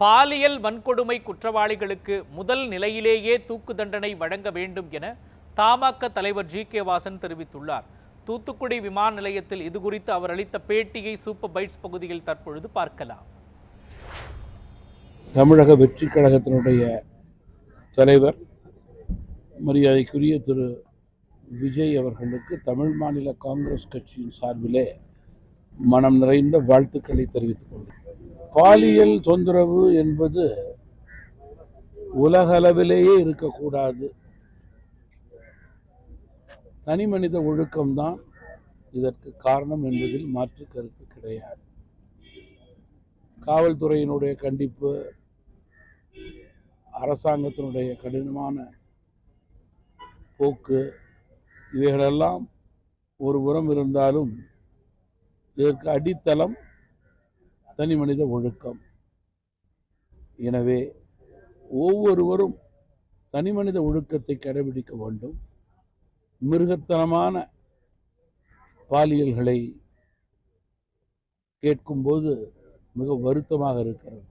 பாலியல் வன்கொடுமை குற்றவாளிகளுக்கு முதல் நிலையிலேயே தூக்கு தண்டனை வழங்க வேண்டும் என தமாக தலைவர் ஜி கே வாசன் தெரிவித்துள்ளார். தூத்துக்குடி விமான நிலையத்தில் இது குறித்து அவர் அளித்த பேட்டியை சூப்பர் பைட்ஸ் பகுதியில் தற்பொழுது பார்க்கலாம். தமிழக வெற்றி கழகத்தினுடைய தலைவர் மரியாதைக்குரிய திரு விஜய் அவர்களுக்கு தமிழ் மாநில காங்கிரஸ் கட்சியின் சார்பிலே மனம் நிறைந்த வாழ்த்துக்களை தெரிவித்துக் கொள்கிறேன். பாலியல் தொந்தரவு என்பது உலகளவிலேயே இருக்கக்கூடாது. தனி மனித ஒழுக்கம்தான் இதற்கு காரணம் என்பதில் மாற்று கருத்து கிடையாது. காவல்துறையினுடைய கண்டிப்பு அரசாங்கத்தினுடைய கடினமான போக்கு இவைகளெல்லாம் ஒரு புறம் இருந்தாலும் இதற்கு அடித்தளம் தனி மனித ஒழுக்கம். எனவே ஒவ்வொருவரும் தனி மனித ஒழுக்கத்தை கடைபிடிக்க வேண்டும். மிருகத்தனமான பாலியல்களை கேட்கும்போது மிக வருத்தமாக இருக்கிறது.